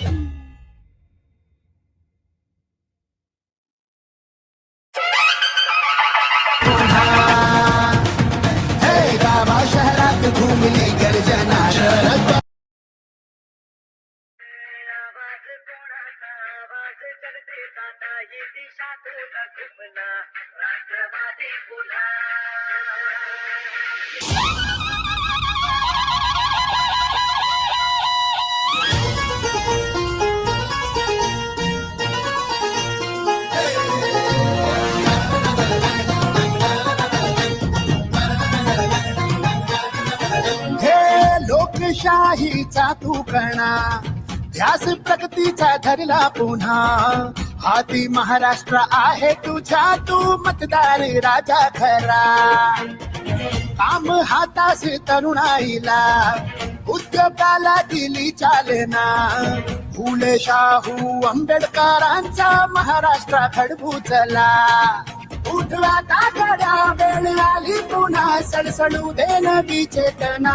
you लोकशाहीचा तू कणा ध्यास प्रगतीचा धरला पुन्हा. हाती महाराष्ट्र आहे तुझ्या तू मतदार राजा खरा. काम हातास तरुणाईला उद्योगाला दिली चालना. फुले शाहू आंबेडकरांचा महाराष्ट्र खडबूचला उठवा तागड्या वेळ आली पुन्हा सडसडू दे नवी चेतना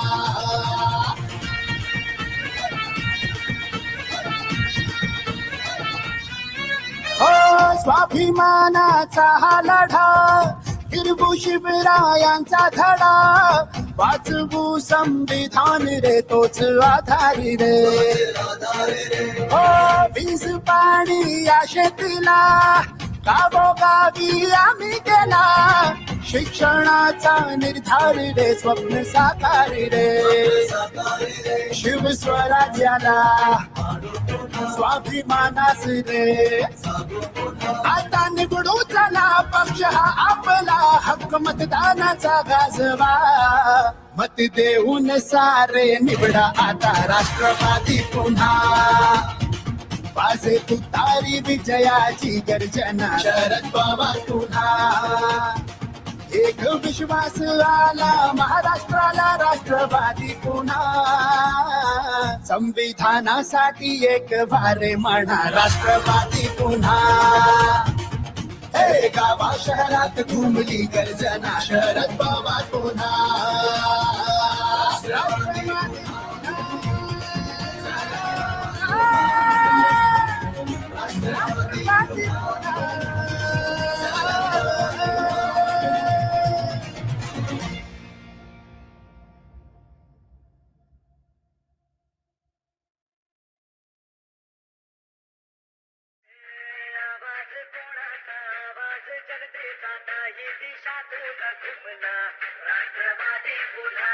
हो स्वाभिमानाचा हा लढा. हिरवू शिवरायांचा धडा. वाचवू संविधान रे तोच आधारी रे. हो वीज पाणी या शेतीला. गावोगावी आम्ही केला शिक्षणाचा निर्धार रे स्वप्न साकार रे. शिव स्वराज्याला स्वाभिमानास रे. आता निवडू चला पक्ष हा आपला. हक्क मतदानाचा गाजवा. मत देऊन सारे निवडा आता राष्ट्रवादी पुन्हा. वाजे तुतारी विजयाची गर्जना. शरद पवार पुन्हा एक विश्वास आला महाराष्ट्राला राष्ट्रवादी पुन्हा. संविधानासाठी एक वारे म्हणा राष्ट्रवादी पुन्हा. हे गावा शहरात घुमली गर्जना शरद पवार पुन्हा. राष्ट्रवादी राष्ट्रवादी आवाज कोणाचा आवाज चलते जाता ही दिशा तुला घुमना. राष्ट्रवादी पुन्हा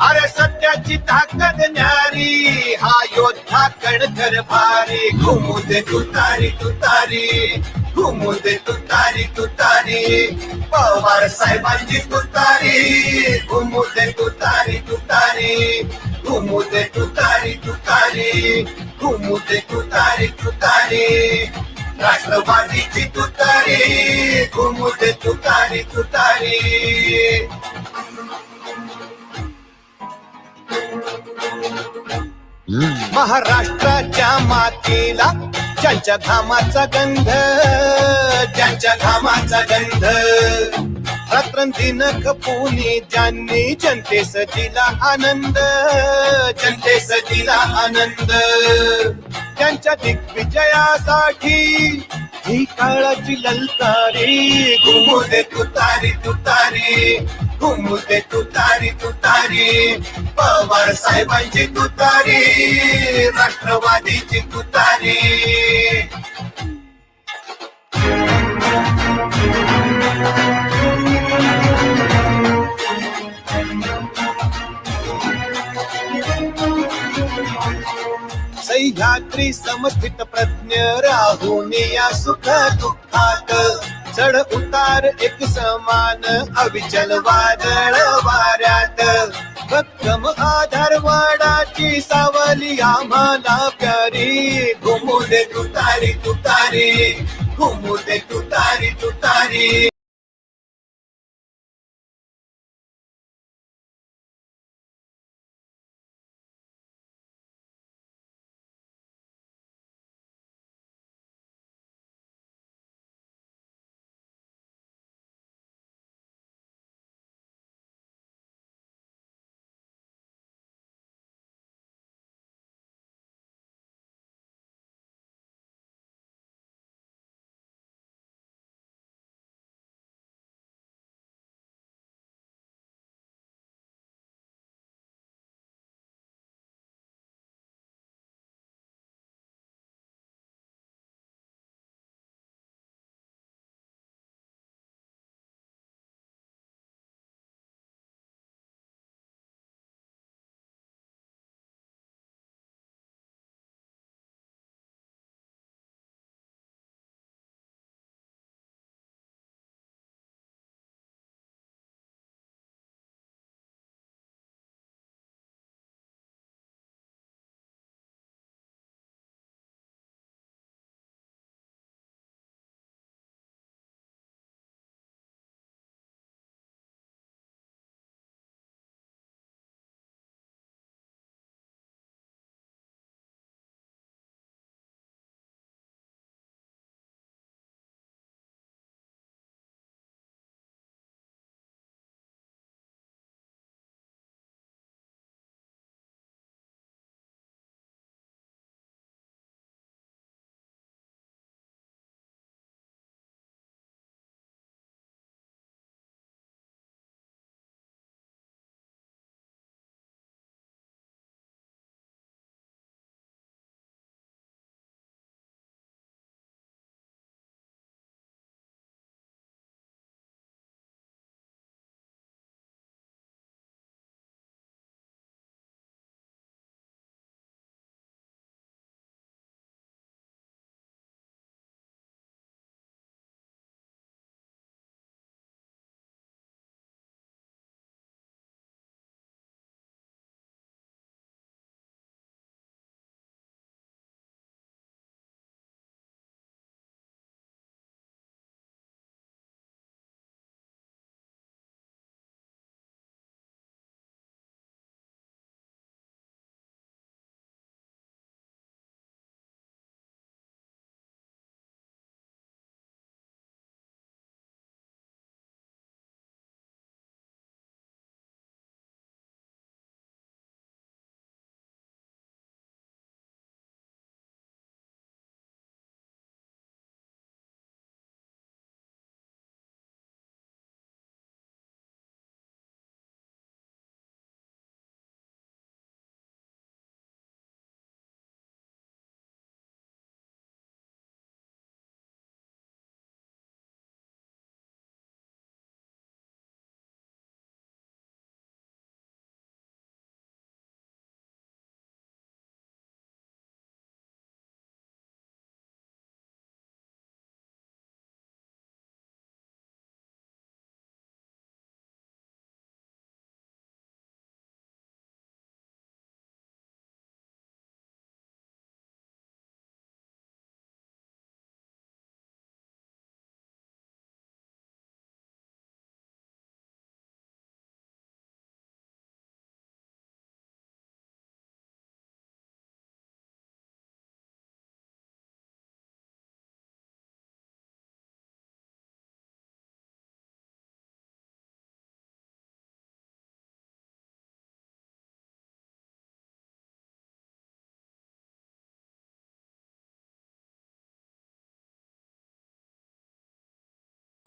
अरे सत्याची ताकद न्यारी हा योद्धा कणखर भारी. घुमू दे तुतारी तुतारी. घुमू दे तुतारी तुतारी. पवार साहेबांची तुतारी. घुमू दे तुतारी तुतारी. घुमू दे तुतारी तुतारी. घुमू दे तुतारी तुतारी. राष्ट्रवादीची तुतारी. घुमू दे तुतारी तुतारी. महाराष्ट्राच्या मातीला ज्यांच्या घामाचा गंध ज्यांच्या घामाचा गंध. रात्रंदिन खपुनी ज्यांनी जनतेस दिला आनंद जनतेस दिला आनंद. त्यांच्या दिग्विजयासाठी ही काळाची ललकारी घुमू दे तुतारी तुतारी. हो घुमते तुतारी तुतारी पवार साहेबांची तुतारी राष्ट्रवादीची तुतारी सह्याद्री समस्थित प्रज्ञ राहून या सुख दुःखात. चढ उतार एक समान अविचल वादळ वाऱ्यात. भक्कम आधार वाडाची सावली आम्हाला प्यारी. घुमू दे तुतारी तुतारी. घुमू दे तुतारी तुतारी.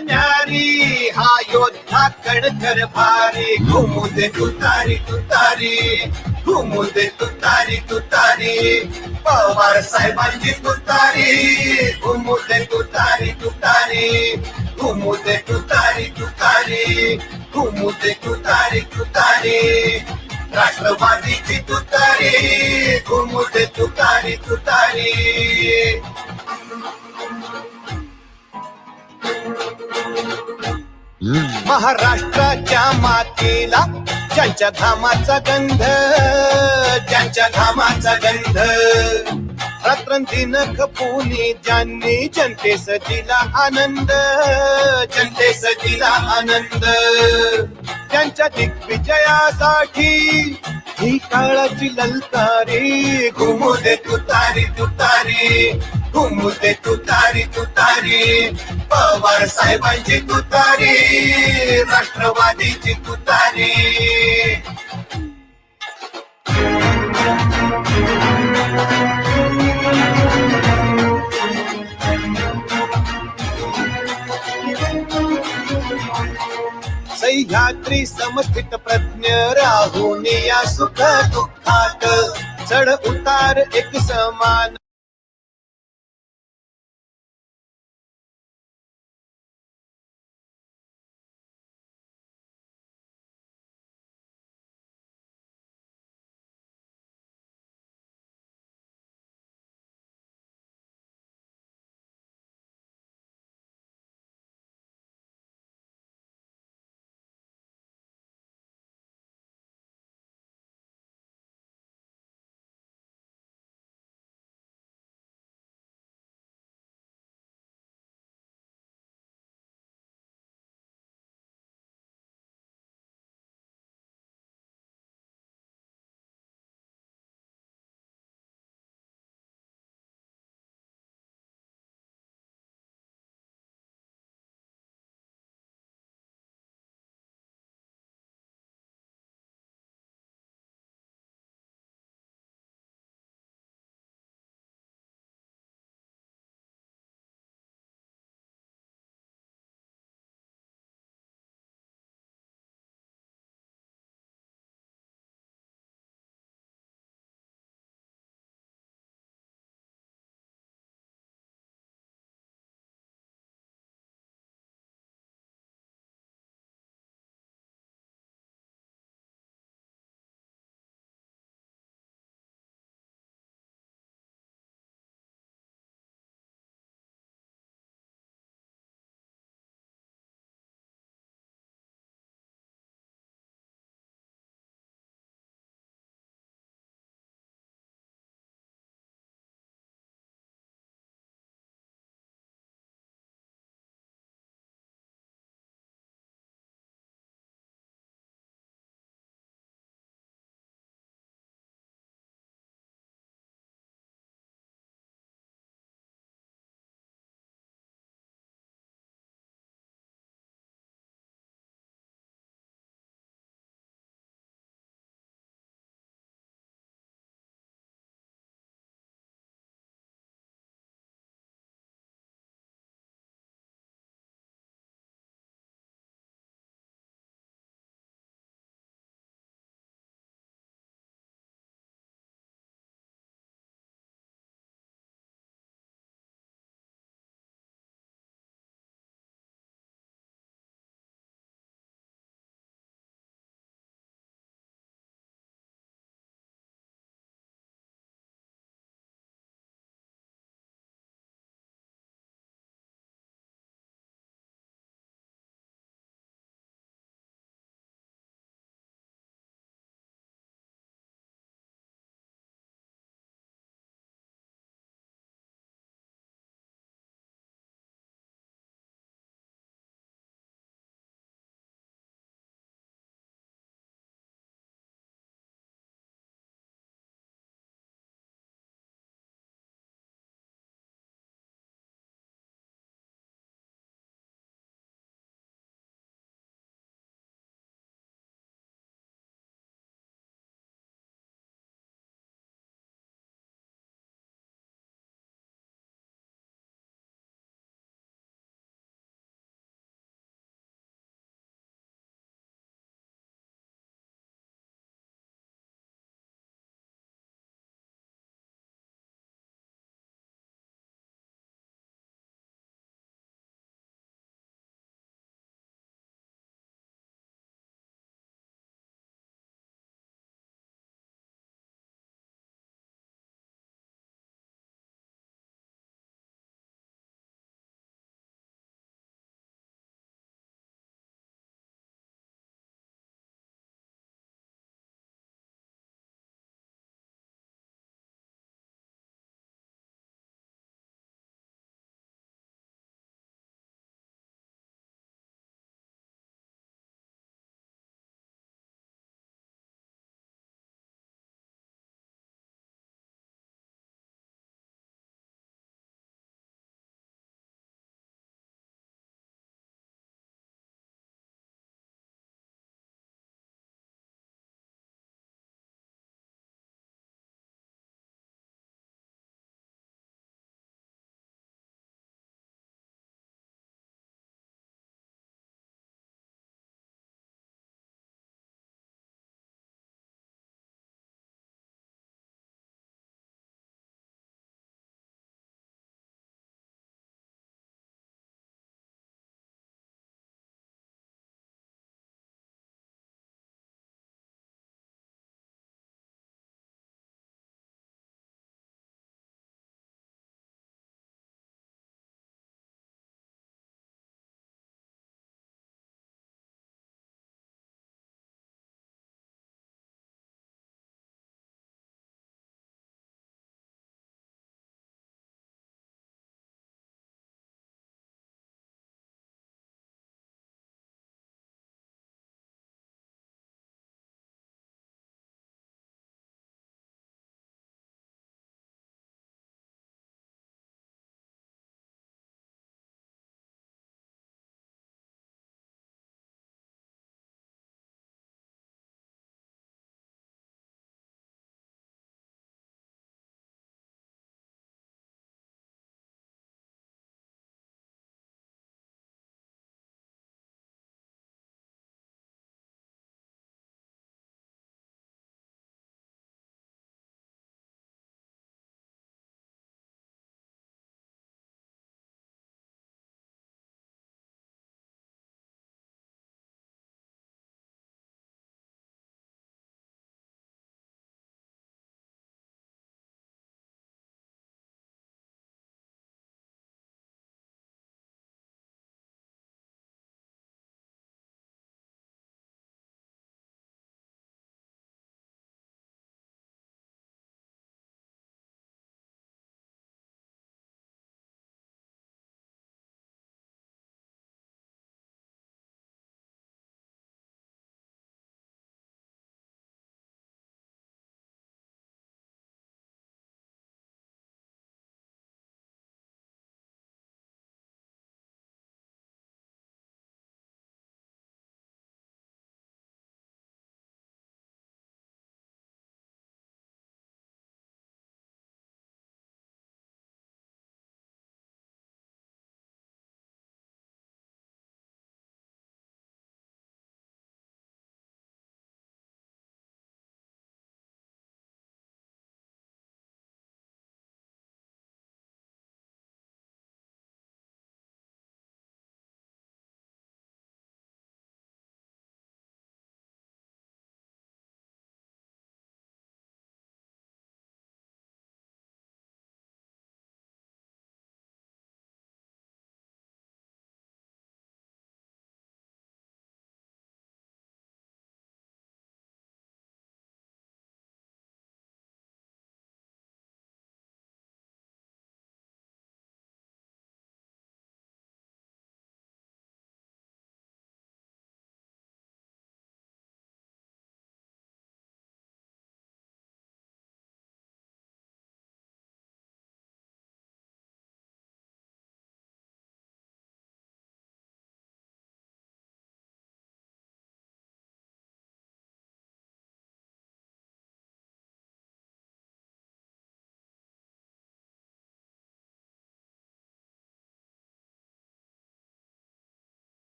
न्यारी हा योद्धा कणखर भारी. घुमू दे तुतारी तुतारी. घुमू दे तुतारी तुतारी. पवार साहेबांची तुतारी. घुमू दे तुतारी तुतारी. घुमू दे तुतारी तुतारी. घुमू दे तुतारी तुतारी. राष्ट्रवादीची तुतारी. घुमू दे तुतारी तुतारी. महाराष्ट्राच्या मातीला ज्यांच्या घामाचा गंध ज्यांच्या घामाचा गंध. रात्रंदिन खपुनी ज्यांनी जनतेस दिला आनंद जनतेस दिला आनंद. त्यांच्या दिग्विजयासाठी ही काळाची ललकारी घुमू दे तुतारी तुतारी. हो घुमते तुतारी तुतारी पवार साहेबांची तुतारी राष्ट्रवादीची तुतारी सह्याद्री समस्थित प्रज्ञ राहून या सुख दुःखात. चढ उतार एक समान